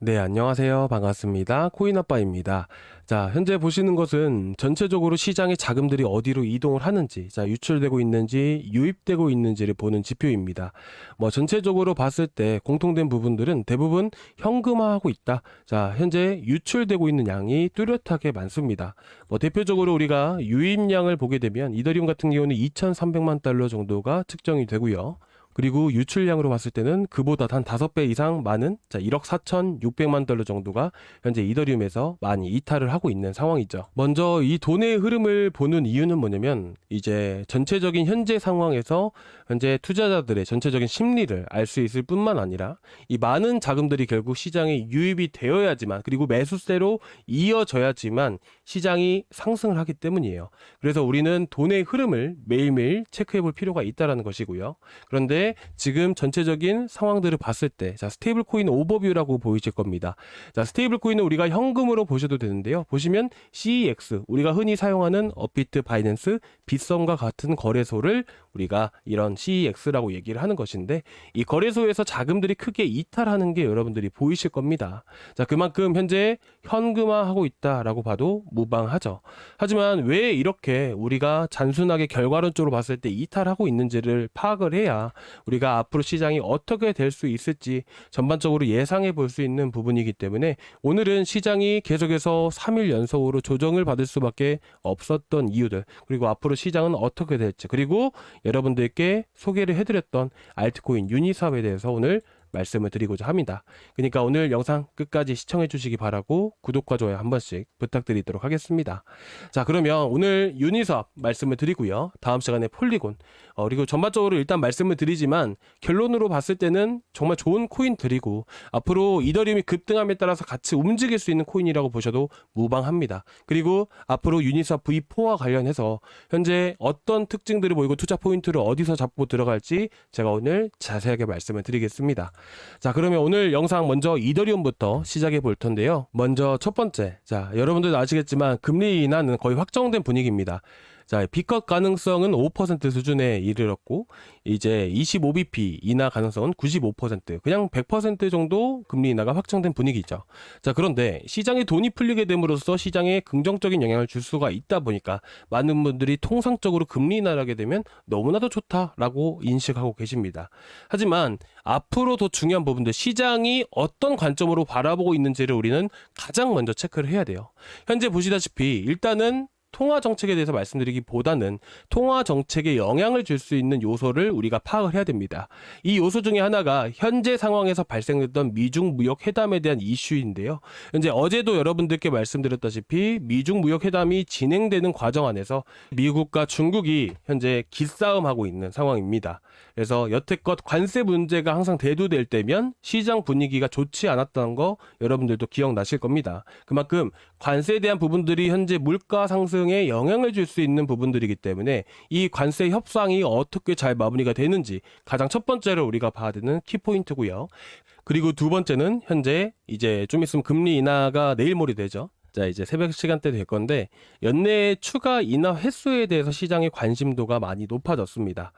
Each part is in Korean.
네, 안녕하세요. 반갑습니다. 코인아빠입니다. 자, 현재 보시는 것은 전체적으로 시장의 자금들이 어디로 이동을 하는지, 자, 유출되고 있는지, 유입되고 있는지를 보는 지표입니다. 뭐, 전체적으로 봤을 때 공통된 부분들은 대부분 현금화하고 있다. 자, 현재 유출되고 있는 양이 뚜렷하게 많습니다. 뭐, 대표적으로 우리가 유입량을 보게 되면 이더리움 같은 경우는 2,300만 달러 정도가 측정이 되고요. 그리고 유출량으로 봤을 때는 그보다 한 5배 이상 많은 자 1억 4,600만 달러 정도가 현재 이더리움에서 많이 이탈을 하고 있는 상황이죠. 먼저 이 돈의 흐름을 보는 이유는 뭐냐면 이제 전체적인 현재 상황에서 현재 투자자들의 전체적인 심리를 알 수 있을 뿐만 아니라 이 많은 자금들이 결국 시장에 유입이 되어야지만 그리고 매수세로 이어져야지만 시장이 상승을 하기 때문이에요. 그래서 우리는 돈의 흐름을 매일매일 체크해 볼 필요가 있다라는 것이고요. 그런데 지금 전체적인 상황들을 봤을 때, 자, 스테이블 코인 오버뷰라고 보이실 겁니다. 자, 스테이블 코인은 우리가 현금으로 보셔도 되는데요. 보시면 CEX, 우리가 흔히 사용하는 업비트, 바이낸스, 빗썸과 같은 거래소를 우리가 이런 CEX라고 얘기를 하는 것인데, 이 거래소에서 자금들이 크게 이탈하는 게 여러분들이 보이실 겁니다. 자, 그만큼 현재 현금화하고 있다라고 봐도 무방하죠. 하지만 왜 이렇게 우리가 단순하게 결과론적으로 봤을 때 이탈하고 있는지를 파악을 해야 우리가 앞으로 시장이 어떻게 될 수 있을지 전반적으로 예상해 볼 수 있는 부분이기 때문에 오늘은 시장이 계속해서 3일 연속으로 조정을 받을 수밖에 없었던 이유들 그리고 앞으로 시장은 어떻게 될지 그리고 여러분들께 소개를 해드렸던 알트코인 유니사업에 대해서 오늘 말씀을 드리고자 합니다. 그러니까 오늘 영상 끝까지 시청해 주시기 바라고 구독과 좋아요 한 번씩 부탁드리도록 하겠습니다. 자 그러면 오늘 유니사업 말씀을 드리고요. 다음 시간에 폴리곤 어, 그리고 전반적으로 일단 말씀을 드리지만 결론으로 봤을 때는 정말 좋은 코인들이고 앞으로 이더리움이 급등함에 따라서 같이 움직일 수 있는 코인이라고 보셔도 무방합니다. 그리고 앞으로 유니사 V4와 관련해서 현재 어떤 특징들을 보이고 투자 포인트를 어디서 잡고 들어갈지 제가 오늘 자세하게 말씀을 드리겠습니다. 자, 그러면 오늘 영상 먼저 이더리움부터 시작해 볼 텐데요. 먼저 첫 번째. 자, 여러분들 아시겠지만 금리 인하는 거의 확정된 분위기입니다. 자, 비컷 가능성은 5% 수준에 이르렀고 이제 25bp 인하 가능성은 95% 그냥 100% 정도 금리 인하가 확정된 분위기죠. 자, 그런데 시장에 돈이 풀리게 됨으로써 시장에 긍정적인 영향을 줄 수가 있다 보니까 많은 분들이 통상적으로 금리 인하를 하게 되면 너무나도 좋다라고 인식하고 계십니다. 하지만 앞으로 더 중요한 부분들 시장이 어떤 관점으로 바라보고 있는지를 우리는 가장 먼저 체크를 해야 돼요. 현재 보시다시피 일단은 통화 정책에 대해서 말씀드리기보다는 통화 정책에 영향을 줄 수 있는 요소를 우리가 파악을 해야 됩니다. 이 요소 중에 하나가 현재 상황에서 발생했던 미중 무역 회담에 대한 이슈인데요. 현재 어제도 여러분들께 말씀드렸다시피 미중 무역 회담이 진행되는 과정 안에서 미국과 중국이 현재 기싸움하고 있는 상황입니다. 그래서 여태껏 관세 문제가 항상 대두될 때면 시장 분위기가 좋지 않았다는 거 여러분들도 기억나실 겁니다. 그만큼 관세에 대한 부분들이 현재 물가 상승에 영향을 줄 수 있는 부분들이기 때문에 이 관세 협상이 어떻게 잘 마무리가 되는지 가장 첫 번째로 우리가 봐야 되는 키포인트고요. 그리고 두 번째는 현재 이제 좀 있으면 금리 인하가 내일 모레 되죠. 자, 이제 새벽 시간대 될 건데 연내 추가 인하 횟수에 대해서 시장의 관심도가 많이 높아졌습니다.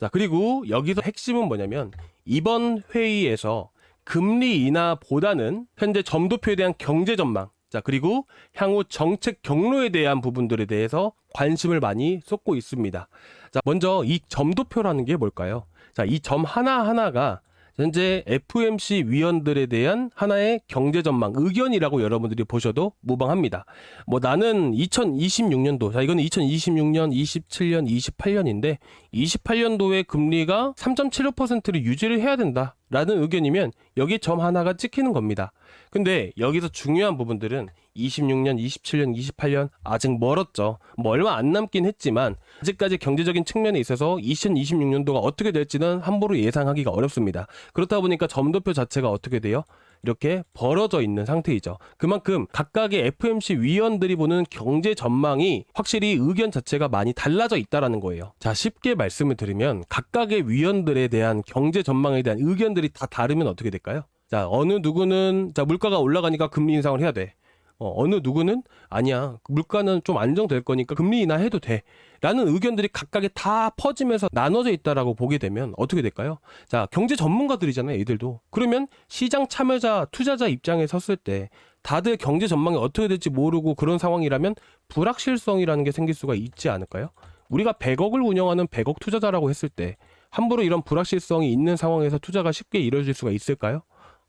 자, 그리고 여기서 핵심은 뭐냐면 이번 회의에서 금리 인하보다는 현재 점도표에 대한 경제 전망 자, 그리고 향후 정책 경로에 대한 부분들에 대해서 관심을 많이 쏟고 있습니다. 자, 먼저 이 점도표라는 게 뭘까요? 자, 이 점 하나하나가 현재 FMC 위원들에 대한 하나의 경제 전망 의견이라고 여러분들이 보셔도 무방합니다. 뭐 나는 2026년도 자 이거는 2026년, 27년, 28년인데 28년도에 금리가 3.75%를 유지를 해야 된다라는 의견이면 여기 점 하나가 찍히는 겁니다. 근데 여기서 중요한 부분들은 26년, 27년, 28년 아직 멀었죠. 뭐 얼마 안 남긴 했지만 아직까지 경제적인 측면에 있어서 2026년도가 어떻게 될지는 함부로 예상하기가 어렵습니다. 그렇다 보니까 점도표 자체가 어떻게 돼요? 이렇게 벌어져 있는 상태이죠. 그만큼 각각의 FMC 위원들이 보는 경제 전망이 확실히 의견 자체가 많이 달라져 있다라는 거예요. 자, 쉽게 말씀을 드리면 각각의 위원들에 대한 경제 전망에 대한 의견들이 다 다르면 어떻게 될까요? 자, 어느 누구는 자, 물가가 올라가니까 금리 인상을 해야 돼. 어, 느 누구는 아니야 물가는 좀 안정될 거니까 금리 인하 해도 돼. 라는 의견들이 각각에 다 퍼지면서 나눠져 있다라고 보게 되면 어떻게 될까요? 자, 경제 전문가들이잖아요, 이들도. 그러면 시장 참여자, 투자자 입장에 섰을 때 다들 경제 전망이 어떻게 될지 모르고 그런 상황이라면 불확실성이라는 게 생길 수가 있지 않을까요? 우리가 100억을 운영하는 100억 투자자라고 했을 때 함부로 이런 불확실성이 있는 상황에서 투자가 쉽게 이루어질 수가 있을까요?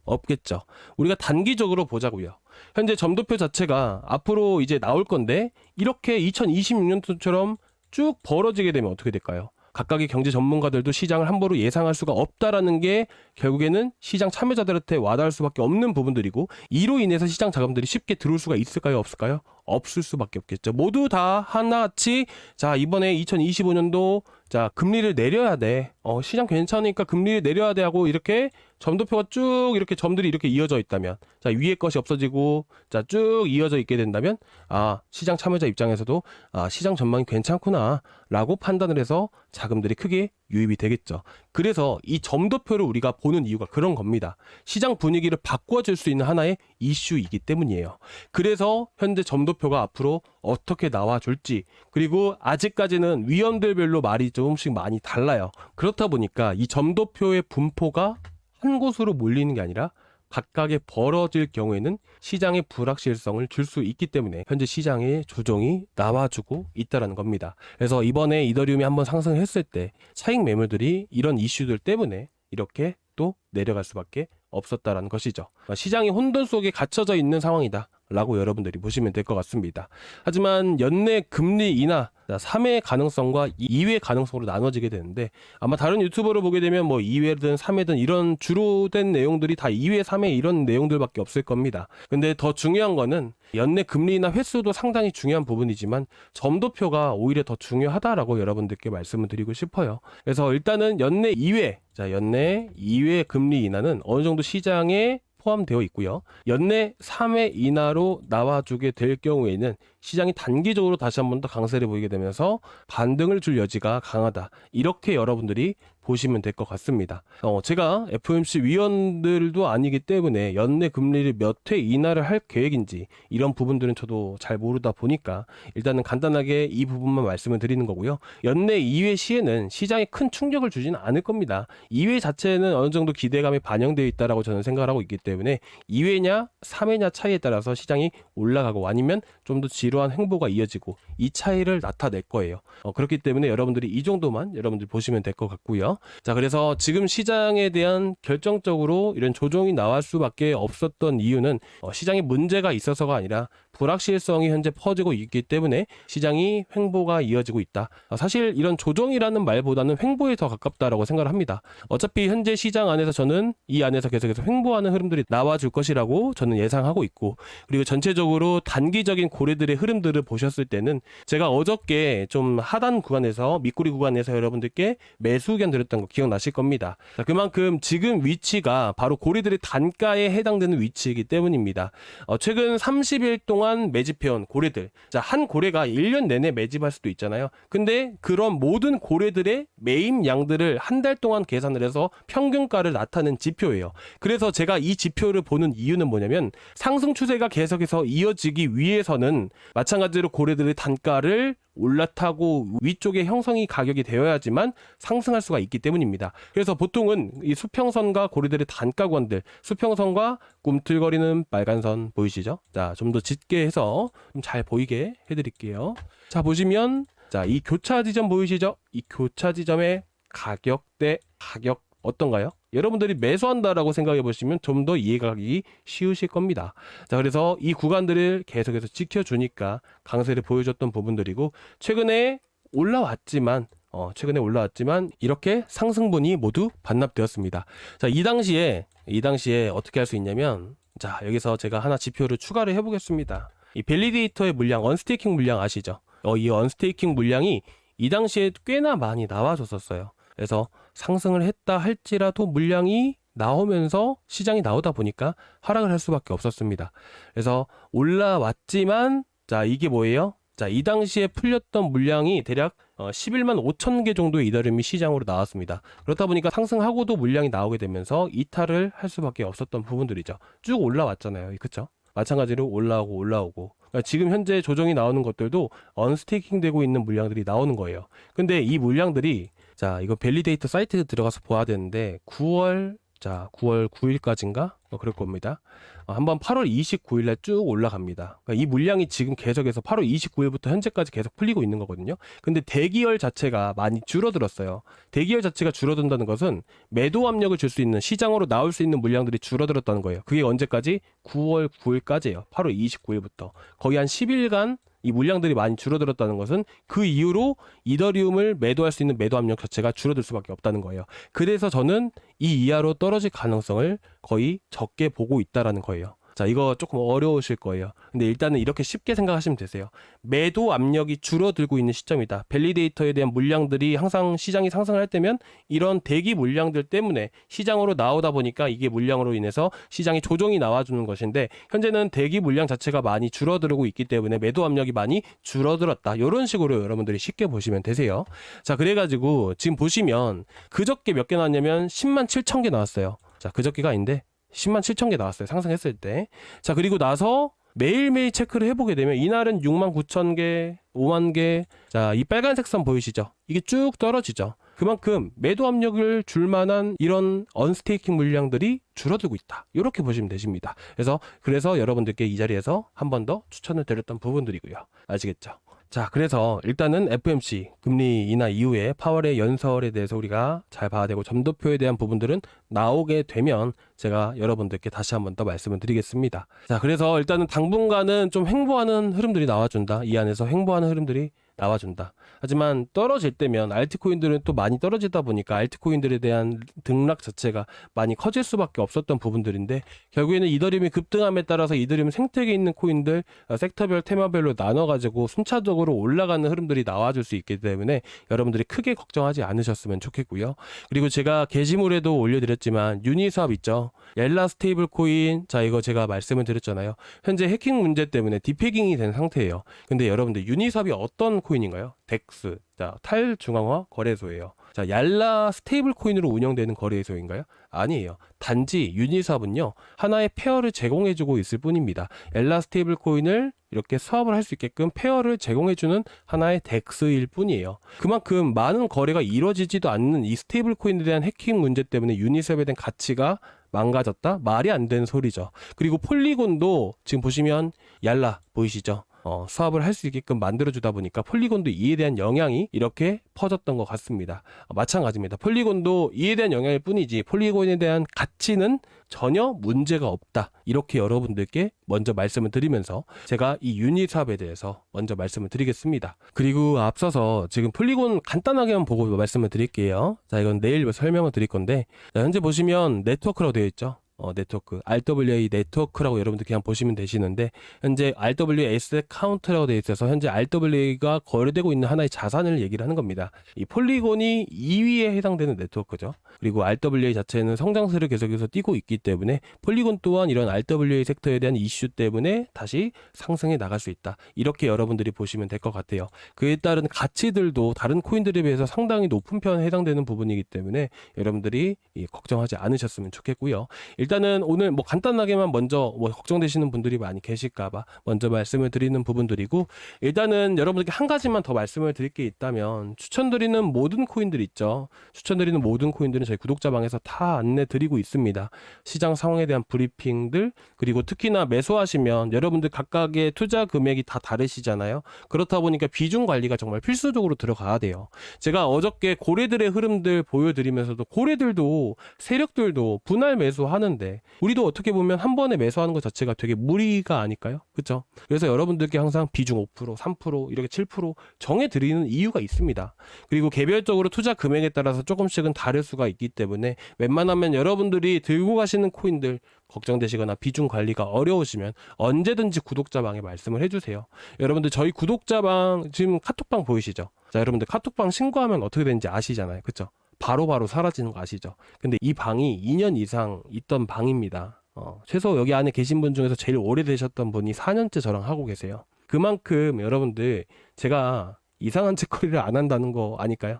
없겠죠. 우리가 단기적으로 보자고요. 현재 점도표 자체가 앞으로 이제 나올 건데 이렇게 2026년도처럼 쭉 벌어지게 되면 어떻게 될까요? 각각의 경제 전문가들도 시장을 함부로 예상할 수가 없다라는 게 결국에는 시장 참여자들한테 와닿을 수밖에 없는 부분들이고 이로 인해서 시장 자금들이 쉽게 들어올 수가 있을까요? 없을까요? 없을 수밖에 없겠죠. 모두 다 하나같이 자 이번에 2025년도 자 금리를 내려야 돼. 어 시장 괜찮으니까 금리를 내려야 돼 하고 이렇게 점도표가 쭉 이렇게 점들이 이렇게 이어져 있다면 자 위에 것이 없어지고 자쭉 이어져 있게 된다면 아 시장 참여자 입장에서도 아 시장 전망이 괜찮구나라고 판단을 해서 자금들이 크게 유입이 되겠죠. 그래서 이 점도표를 우리가 보는 이유가 그런 겁니다. 시장 분위기를 바꿔줄 수 있는 하나의 이슈이기 때문이에요. 그래서 현재 점도표가 앞으로 어떻게 나와줄지 그리고 아직까지는 위원들별로 말이 조금씩 많이 달라요. 그렇다 보니까 이 점도표의 분포가 한 곳으로 몰리는 게 아니라 각각의 벌어질 경우에는 시장의 불확실성을 줄 수 있기 때문에 현재 시장의 조정이 나와주고 있다라는 겁니다. 그래서 이번에 이더리움이 한번 상승했을 때 차익 매물들이 이런 이슈들 때문에 이렇게 또 내려갈 수밖에 없었다라는 것이죠. 시장이 혼돈 속에 갇혀져 있는 상황이다. 라고 여러분들이 보시면 될 것 같습니다. 하지만 연내 금리 인하 3회 가능성과 2회 가능성으로 나눠지게 되는데 아마 다른 유튜버를 보게 되면 뭐 2회든 3회든 이런 주로 된 내용들이 다 2회, 3회 이런 내용들밖에 없을 겁니다. 근데 더 중요한 거는 연내 금리 인하 횟수도 상당히 중요한 부분이지만 점도표가 오히려 더 중요하다라고 여러분들께 말씀을 드리고 싶어요. 그래서 일단은 연내 2회, 자 연내 2회 금리 인하는 어느 정도 시장에 포함되어 있고요. 연내 3회 인하로 나와주게 될 경우에는 시장이 단기적으로 다시 한 번 더 강세를 보이게 되면서 반등을 줄 여지가 강하다. 이렇게 여러분들이 보시면 될 것 같습니다. 어, 제가 FOMC 위원들도 아니기 때문에 연내 금리를 몇 회 인하를 할 계획인지 이런 부분들은 저도 잘 모르다 보니까 일단은 간단하게 이 부분만 말씀을 드리는 거고요. 연내 2회 시에는 시장에 큰 충격을 주지는 않을 겁니다. 2회 자체는 어느 정도 기대감이 반영되어 있다라고 저는 생각을 하고 있기 때문에 2회냐 3회냐 차이에 따라서 시장이 올라가고 아니면 좀 더 지루한 행보가 이어지고 이 차이를 나타낼 거예요. 어, 그렇기 때문에 여러분들이 이 정도만 여러분들 보시면 될 것 같고요. 자, 그래서 지금 시장에 대한 결정적으로 이런 조정이 나올 수밖에 없었던 이유는 어, 시장에 문제가 있어서가 아니라 불확실성이 현재 퍼지고 있기 때문에 시장이 횡보가 이어지고 있다. 어, 사실 이런 조정이라는 말보다는 횡보에 더 가깝다라고 생각을 합니다. 어차피 현재 시장 안에서 저는 이 안에서 계속해서 횡보하는 흐름들이 나와줄 것이라고 저는 예상하고 있고 그리고 전체적으로 단기적인 고래들의 흐름들을 보셨을 때는 제가 어저께 좀 하단 구간에서 밑구리 구간에서 여러분들께 매수 의견 드렸던 거 기억나실 겁니다. 자, 그만큼 지금 위치가 바로 고래들의 단가에 해당되는 위치이기 때문입니다. 어, 최근 30일 동안 매집해온 고래들. 자, 한 고래가 1년 내내 매집할 수도 있잖아요. 근데 그런 모든 고래들의 매입 양들을 한 달 동안 계산을 해서 평균가를 나타낸 지표예요. 그래서 제가 이 지표를 보는 이유는 뭐냐면 상승 추세가 계속해서 이어지기 위해서는 마찬가지로 고래들의 단가를 올라타고 위쪽에 형성이 가격이 되어야지만 상승할 수가 있기 때문입니다. 그래서 보통은 이 수평선과 고리들의 단가권들, 수평선과 꿈틀거리는 빨간 선 보이시죠? 자, 좀 더 짙게 해서 좀 잘 보이게 해드릴게요. 자, 보시면 자, 이 교차 지점 보이시죠? 이 교차 지점의 가격 대 가격 어떤가요? 여러분들이 매수한다라고 생각해 보시면 좀 더 이해가기 쉬우실 겁니다. 자, 그래서 이 구간들을 계속해서 지켜주니까 강세를 보여줬던 부분들이고 최근에 올라왔지만 어, 최근에 올라왔지만 이렇게 상승분이 모두 반납되었습니다. 자, 이 당시에 이 당시에 어떻게 할 수 있냐면 자, 여기서 제가 하나 지표를 추가를 해 보겠습니다. 이 밸리데이터의 물량, 언스테이킹 물량 아시죠? 어, 이 언스테이킹 물량이 이 당시에 꽤나 많이 나와줬었어요. 그래서 상승을 했다 할지라도 물량이 나오면서 시장이 나오다 보니까 하락을 할 수밖에 없었습니다. 그래서 올라왔지만 자 이게 뭐예요? 자 이 당시에 풀렸던 물량이 대략 어, 11만 5천 개 정도의 이더리움이 시장으로 나왔습니다. 그렇다 보니까 상승하고도 물량이 나오게 되면서 이탈을 할 수밖에 없었던 부분들이죠. 쭉 올라왔잖아요. 그쵸? 마찬가지로 올라오고 올라오고 그러니까 지금 현재 조정이 나오는 것들도 언스테이킹 되고 있는 물량들이 나오는 거예요. 근데 이 물량들이 자 이거 밸리데이터 사이트 들어가서 봐야 되는데 9월 자 9월 9일까지인가 어, 그럴 겁니다. 어, 한번 8월 29일에 쭉 올라갑니다. 그러니까 이 물량이 지금 계속해서 8월 29일부터 현재까지 계속 풀리고 있는 거거든요. 근데 대기열 자체가 많이 줄어들었어요. 대기열 자체가 줄어든다는 것은 매도 압력을 줄 수 있는 시장으로 나올 수 있는 물량들이 줄어들었다는 거예요. 그게 언제까지? 9월 9일까지예요. 8월 29일부터 거의 한 10일간 이 물량들이 많이 줄어들었다는 것은 그 이후로 이더리움을 매도할 수 있는 매도 압력 자체가 줄어들 수밖에 없다는 거예요. 그래서 저는 이 이하로 떨어질 가능성을 거의 적게 보고 있다라는 거예요. 자, 이거 조금 어려우실 거예요. 근데 일단은 이렇게 쉽게 생각하시면 되세요. 매도 압력이 줄어들고 있는 시점이다. 밸리데이터에 대한 물량들이 항상 시장이 상승을 할 때면 이런 대기 물량들 때문에 시장으로 나오다 보니까 이게 물량으로 인해서 시장이 조정이 나와주는 것인데 현재는 대기 물량 자체가 많이 줄어들고 있기 때문에 매도 압력이 많이 줄어들었다. 이런 식으로 여러분들이 쉽게 보시면 되세요. 자, 그래가지고 지금 보시면 그저께 몇 개 나왔냐면 10만 7천 개 나왔어요. 자, 그저께가 아닌데 10만 7천 개 나왔어요. 상승했을 때. 자, 그리고 나서 매일매일 체크를 해보게 되면 이날은 6만 9천 개, 5만 개. 자, 이 빨간색 선 보이시죠? 이게 쭉 떨어지죠. 그만큼 매도 압력을 줄 만한 이런 언스테이킹 물량들이 줄어들고 있다. 이렇게 보시면 되십니다. 그래서 그래서 여러분들께 이 자리에서 한 번 더 추천을 드렸던 부분들이고요. 아시겠죠? 자, 그래서 일단은 FMC 금리 인하 이후에 파월의 연설에 대해서 우리가 잘 봐야 되고 점도표에 대한 부분들은 나오게 되면 제가 여러분들께 다시 한번 더 말씀을 드리겠습니다. 자, 그래서 일단은 당분간은 좀 횡보하는 흐름들이 나와준다. 이 안에서 횡보하는 흐름들이 나와준다. 하지만 떨어질 때면 알트코인들은 또 많이 떨어지다 보니까 알트코인들에 대한 등락 자체가 많이 커질 수밖에 없었던 부분들인데 결국에는 이더리움이 급등함에 따라서 이더리움 생태계에 있는 코인들 어, 섹터별 테마별로 나눠가지고 순차적으로 올라가는 흐름들이 나와줄 수 있기 때문에 여러분들이 크게 걱정하지 않으셨으면 좋겠고요. 그리고 제가 게시물에도 올려드렸 지만 유니스왑 있죠. 옐라 스테이블 코인 자 이거 제가 말씀을 드렸잖아요. 현재 해킹 문제 때문에 디패깅이 된 상태예요. 근데 여러분들 유니스왑이 어떤 코인인가요? 덱스 자 탈중앙화 거래소예요. 자 얄라 스테이블 코인으로 운영되는 거래소인가요? 아니에요. 단지 유니스왑은요 하나의 페어를 제공해주고 있을 뿐입니다. 얄라 스테이블 코인을 이렇게 수합을 할 수 있게끔 페어를 제공해주는 하나의 덱스일 뿐이에요. 그만큼 많은 거래가 이루어지지도 않는 이 스테이블 코인에 대한 해킹 문제 때문에 유니스왑에 대한 가치가 망가졌다? 말이 안 되는 소리죠. 그리고 폴리곤도 지금 보시면 얄라 보이시죠? 어, 수합을 할 수 있게끔 만들어주다 보니까 폴리곤도 이에 대한 영향이 이렇게 퍼졌던 것 같습니다. 어, 마찬가지입니다. 폴리곤도 이에 대한 영향일 뿐이지 폴리곤에 대한 가치는 전혀 문제가 없다. 이렇게 여러분들께 먼저 말씀을 드리면서 제가 이 유니삽에 대해서 먼저 말씀을 드리겠습니다. 그리고 앞서서 지금 폴리곤 간단하게만 보고 말씀을 드릴게요. 자, 이건 내일 설명을 드릴 건데 자, 현재 보시면 네트워크라고 되어 있죠. 어, 네트워크 RWA 네트워크라고 여러분들 그냥 보시면 되시는데 현재 RWA 에셋 카운트라고 되어 있어서 현재 RWA가 거래되고 있는 하나의 자산을 얘기를 하는 겁니다. 이 폴리곤이 2위에 해당되는 네트워크죠. 그리고 RWA 자체는 성장세를 계속해서 띄고 있기 때문에 폴리곤 또한 이런 RWA 섹터에 대한 이슈 때문에 다시 상승해 나갈 수 있다. 이렇게 여러분들이 보시면 될 것 같아요. 그에 따른 가치들도 다른 코인들에 비해서 상당히 높은 편에 해당되는 부분이기 때문에 여러분들이 이 걱정하지 않으셨으면 좋겠고요. 일 단은 오늘 뭐 간단하게만 먼저 뭐 걱정되시는 분들이 많이 계실까봐 먼저 말씀을 드리는 부분들이고 일단은 여러분들께 한 가지만 더 말씀을 드릴 게 있다면 추천드리는 모든 코인들 있죠. 추천드리는 모든 코인들은 저희 구독자 방에서 다 안내 드리고 있습니다. 시장 상황에 대한 브리핑들 그리고 특히나 매수하시면 여러분들 각각의 투자 금액이 다 다르시잖아요. 그렇다 보니까 비중 관리가 정말 필수적으로 들어가야 돼요. 제가 어저께 고래들의 흐름들 보여드리면서도 고래들도 세력들도 분할 매수하는 데 우리도 어떻게 보면 한 번에 매수하는 것 자체가 되게 무리가 아닐까요? 그렇죠? 그래서 여러분들께 항상 비중 5%, 3% 이렇게 7% 정해 드리는 이유가 있습니다. 그리고 개별적으로 투자 금액에 따라서 조금씩은 다를 수가 있기 때문에 웬만하면 여러분들이 들고 가시는 코인들 걱정되시거나 비중 관리가 어려우시면 언제든지 구독자방에 말씀을 해주세요. 여러분들 저희 구독자방 지금 카톡방 보이시죠? 자, 여러분들 카톡방 신고하면 어떻게 되는지 아시잖아요. 그쵸? 바로 바로 사라지는 거 아시죠? 근데 이 방이 2년 이상 있던 방입니다. 어, 최소 여기 안에 계신 분 중에서 제일 오래되셨던 분이 4년째 저랑 하고 계세요. 그만큼 여러분들 제가 이상한 짓거리를 안 한다는 거 아닐까요?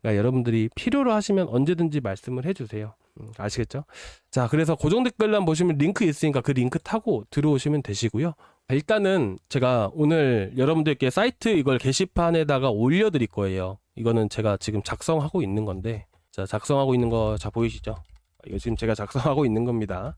그러니까 여러분들이 필요로 하시면 언제든지 말씀을 해주세요. 음, 아시겠죠? 자, 그래서 고정 댓글란 보시면 링크 있으니까 그 링크 타고 들어오시면 되시고요. 일단은 제가 오늘 여러분들께 사이트 이걸 게시판에다가 올려드릴 거예요. 이거는 제가 지금 작성하고 있는 건데, 자, 작성하고 있는 거 자 보이시죠? 이거 지금 제가 작성하고 있는 겁니다.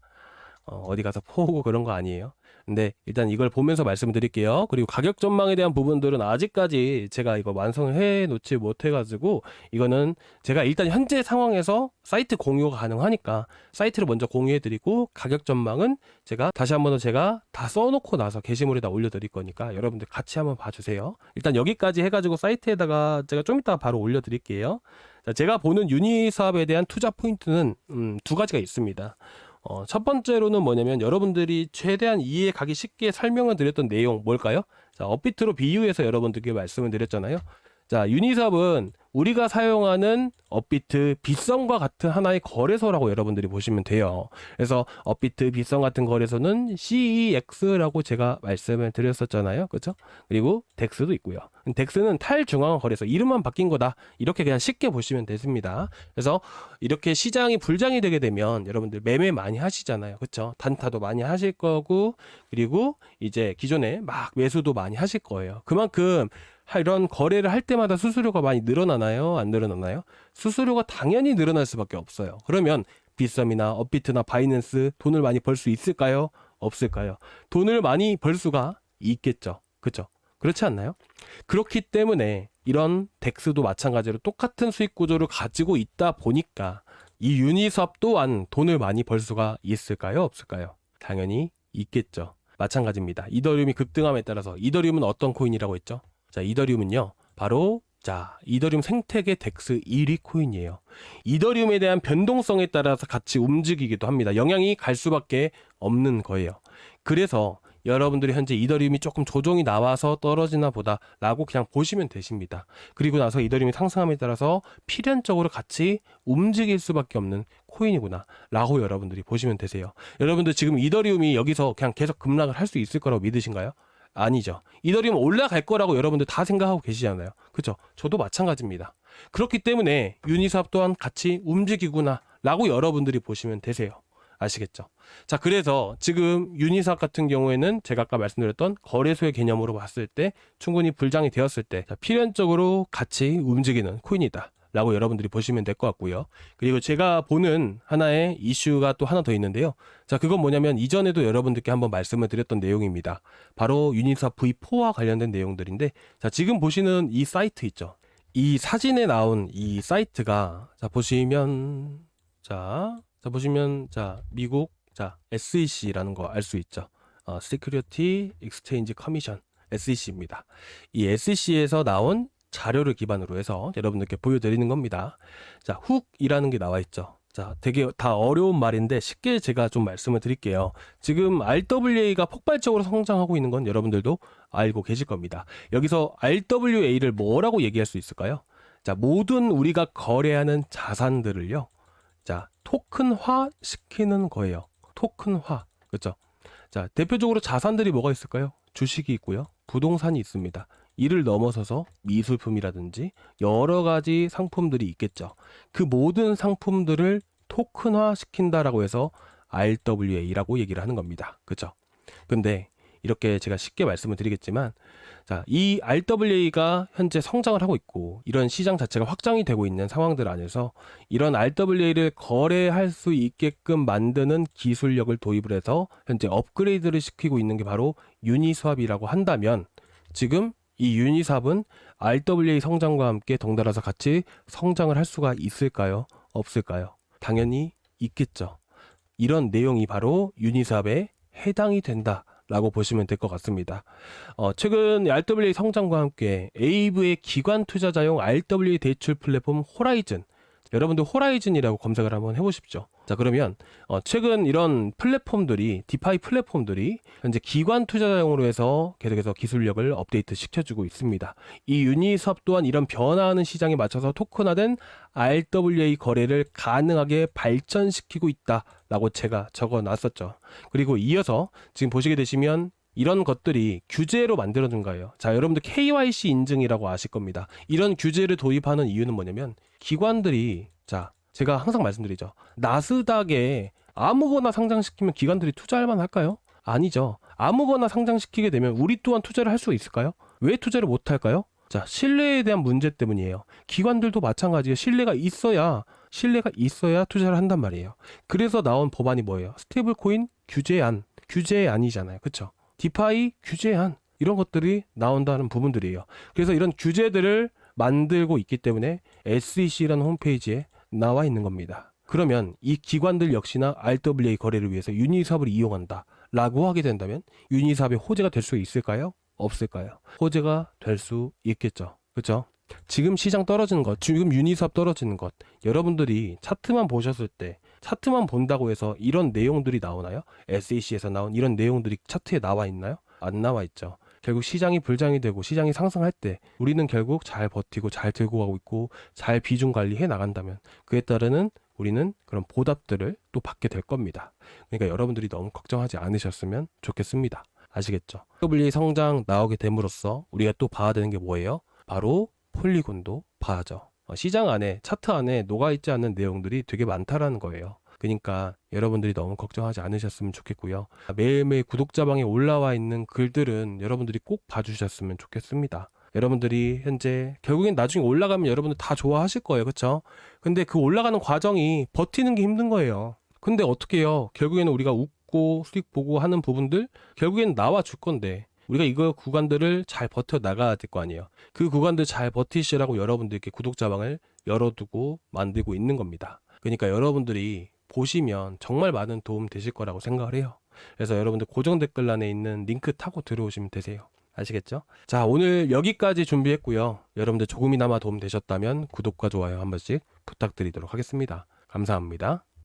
어, 어디 가서 포고 그런 거 아니에요. 근데 일단 이걸 보면서 말씀드릴게요. 그리고 가격 전망에 대한 부분들은 아직까지 제가 이거 완성해 놓지 못해가지고 이거는 제가 일단 현재 상황에서 사이트 공유가 가능하니까 사이트를 먼저 공유해드리고 가격 전망은 제가 다시 한번 더 제가 다 써놓고 나서 게시물에다 올려드릴 거니까 여러분들 같이 한번 봐주세요. 일단 여기까지 해가지고 사이트에다가 제가 좀 이따 바로 올려드릴게요. 자, 제가 보는 유니 사업에 대한 투자 포인트는 음, 두 가지가 있습니다. 어, 첫 번째로는 뭐냐면 여러분들이 최대한 이해 가기 쉽게 설명을 드렸던 내용 뭘까요? 자, 업비트로 비유해서 여러분들께 말씀을 드렸잖아요. 자, 유니삽은 우리가 사용하는 업비트 빗썸과 같은 하나의 거래소라고 여러분들이 보시면 돼요. 그래서 업비트 빗썸 같은 거래소는 CEX라고 제가 말씀을 드렸었잖아요. 그렇죠? 그리고 덱스도 있고요. 덱스는 탈중앙 거래소 이름만 바뀐 거다. 이렇게 그냥 쉽게 보시면 되습니다. 그래서 이렇게 시장이 불장이 되게 되면 여러분들 매매 많이 하시잖아요. 그렇죠? 단타도 많이 하실 거고 그리고 이제 기존에 막 매수도 많이 하실 거예요. 그만큼 하- 이런 거래를 할 때마다 수수료가 많이 늘어나나요? 안 늘어나나요? 수수료가 당연히 늘어날 수밖에 없어요. 그러면 빗썸이나 업비트나 바이낸스 돈을 많이 벌 수 있을까요? 없을까요? 돈을 많이 벌 수가 있겠죠. 그렇죠? 그렇지 않나요? 그렇기 때문에 이런 덱스도 마찬가지로 똑같은 수익 구조를 가지고 있다 보니까 이 유니섭 또한 돈을 많이 벌 수가 있을까요? 없을까요? 당연히 있겠죠. 마찬가지입니다. 이더리움이 급등함에 따라서 이더리움은 어떤 코인이라고 했죠? 자, 이더리움은요. 바로 자, 이더리움 생태계 덱스 1위 코인이에요. 이더리움에 대한 변동성에 따라서 같이 움직이기도 합니다. 영향이 갈 수밖에 없는 거예요. 그래서 여러분들이 현재 이더리움이 조금 조정이 나와서 떨어지나 보다라고 그냥 보시면 되십니다. 그리고 나서 이더리움이 상승함에 따라서 필연적으로 같이 움직일 수밖에 없는 코인이구나라고 여러분들이 보시면 되세요. 여러분들 지금 이더리움이 여기서 그냥 계속 급락을 할 수 있을 거라고 믿으신가요? 아니죠. 이더리움 올라갈 거라고 여러분들 다 생각하고 계시잖아요. 그죠? 저도 마찬가지입니다. 그렇기 때문에 유니삽 또한 같이 움직이구나 라고 여러분들이 보시면 되세요. 아시겠죠? 자, 그래서 지금 유니삽 같은 경우에는 제가 아까 말씀드렸던 거래소의 개념으로 봤을 때 충분히 불장이 되었을 때 자, 필연적으로 같이 움직이는 코인이다. 라고 여러분들이 보시면 될 것 같고요. 그리고 제가 보는 하나의 이슈가 또 하나 더 있는데요. 자, 그건 뭐냐면 이전에도 여러분들께 한번 말씀을 드렸던 내용입니다. 바로 유니삽 V4와 관련된 내용들인데, 자, 지금 보시는 이 사이트 있죠. 이 사진에 나온 이 사이트가, 자, 보시면, 자, 자, 보시면, 자, 미국, 자, SEC라는 거 알 수 있죠. 어, Security Exchange Commission, SEC입니다. 이 SEC에서 나온 자료를 기반으로 해서 여러분들께 보여드리는 겁니다. 자, 훅이라는 게 나와 있죠. 자, 되게 다 어려운 말인데 쉽게 제가 좀 말씀을 드릴게요. 지금 RWA가 폭발적으로 성장하고 있는 건 여러분들도 알고 계실 겁니다. 여기서 RWA를 뭐라고 얘기할 수 있을까요? 자, 모든 우리가 거래하는 자산들을요. 자, 토큰화 시키는 거예요. 토큰화. 그렇죠? 자, 대표적으로 자산들이 뭐가 있을까요? 주식이 있고요. 부동산이 있습니다. 이를 넘어서서 미술품이라든지 여러 가지 상품들이 있겠죠. 그 모든 상품들을 토큰화 시킨다라고 해서 RWA라고 얘기를 하는 겁니다. 그죠? 근데 이렇게 제가 쉽게 말씀을 드리겠지만 자, 이 RWA가 현재 성장을 하고 있고 이런 시장 자체가 확장이 되고 있는 상황들 안에서 이런 RWA를 거래할 수 있게끔 만드는 기술력을 도입을 해서 현재 업그레이드를 시키고 있는 게 바로 유니스왑이라고 한다면 지금 이 유니삽은 RWA 성장과 함께 덩달아서 같이 성장을 할 수가 있을까요? 없을까요? 당연히 있겠죠. 이런 내용이 바로 유니삽에 해당이 된다 라고 보시면 될 것 같습니다. 어, 최근 RWA 성장과 함께 에이브의 기관 투자자용 RWA 대출 플랫폼 호라이즌 여러분들 호라이즌이라고 검색을 한번 해보십시오. 자 그러면 어, 최근 이런 플랫폼들이 디파이 플랫폼들이 현재 기관 투자자용으로 해서 계속해서 기술력을 업데이트 시켜주고 있습니다. 이 유니섭 또한 이런 변화하는 시장에 맞춰서 토큰화된 RWA 거래를 가능하게 발전시키고 있다라고 제가 적어놨었죠. 그리고 이어서 지금 보시게 되시면 이런 것들이 규제로 만들어진 거예요. 자, 여러분들 KYC 인증이라고 아실 겁니다. 이런 규제를 도입하는 이유는 뭐냐면 기관들이 자 제가 항상 말씀드리죠. 나스닥에 아무거나 상장시키면 기관들이 투자할 만할까요? 아니죠. 아무거나 상장시키게 되면 우리 또한 투자를 할 수 있을까요? 왜 투자를 못 할까요? 자, 신뢰에 대한 문제 때문이에요. 기관들도 마찬가지예요. 신뢰가 있어야 신뢰가 있어야 투자를 한단 말이에요. 그래서 나온 법안이 뭐예요? 스테이블 코인 규제안. 규제안이잖아요. 그렇죠? 디파이 규제안. 이런 것들이 나온다는 부분들이에요. 그래서 이런 규제들을 만들고 있기 때문에 SEC라는 홈페이지에 나와 있는 겁니다. 그러면 이 기관들 역시나 RWA 거래를 위해서 유니삽을 이용한다. 라고 하게 된다면 유니삽의 호재가 될 수 있을까요? 없을까요? 호재가 될 수 있겠죠. 그렇죠? 지금 시장 떨어지는 것, 지금 유니삽 떨어지는 것, 여러분들이 차트만 보셨을 때 차트만 본다고 해서 이런 내용들이 나오나요? SEC에서 나온 이런 내용들이 차트에 나와 있나요? 안 나와 있죠. 결국 시장이 불장이 되고 시장이 상승할 때 우리는 결국 잘 버티고 잘 들고 가고 있고 잘 비중 관리해 나간다면 그에 따르는 우리는 그런 보답들을 또 받게 될 겁니다. 그러니까 여러분들이 너무 걱정하지 않으셨으면 좋겠습니다. 아시겠죠? WA 성장 나오게 됨으로써 우리가 또 봐야 되는 게 뭐예요? 바로 폴리곤도 봐야죠. 어, 시장 안에 차트 안에 녹아 있지 않는 내용들이 되게 많다라는 거예요. 그러니까 여러분들이 너무 걱정하지 않으셨으면 좋겠고요. 매일매일 구독자방에 올라와 있는 글들은 여러분들이 꼭 봐주셨으면 좋겠습니다. 여러분들이 현재 결국엔 나중에 올라가면 여러분들 다 좋아하실 거예요. 그렇죠? 근데 그 올라가는 과정이 버티는 게 힘든 거예요. 근데 어떻게 해요? 결국에는 우리가 웃고 수익 보고 하는 부분들 결국엔 나와 줄 건데 우리가 이거 구간들을 잘 버텨 나가야 될 거 아니에요. 그 구간들 잘 버티시라고 여러분들께 구독자방을 열어두고 만들고 있는 겁니다. 그러니까 여러분들이 보시면 정말 많은 도움 되실 거라고 생각을 해요. 그래서 여러분들 고정 댓글란에 있는 링크 타고 들어오시면 되세요. 아시겠죠? 자, 오늘 여기까지 준비했고요. 여러분들 조금이나마 도움 되셨다면 구독과 좋아요 한 번씩 부탁드리도록 하겠습니다. 감사합니다.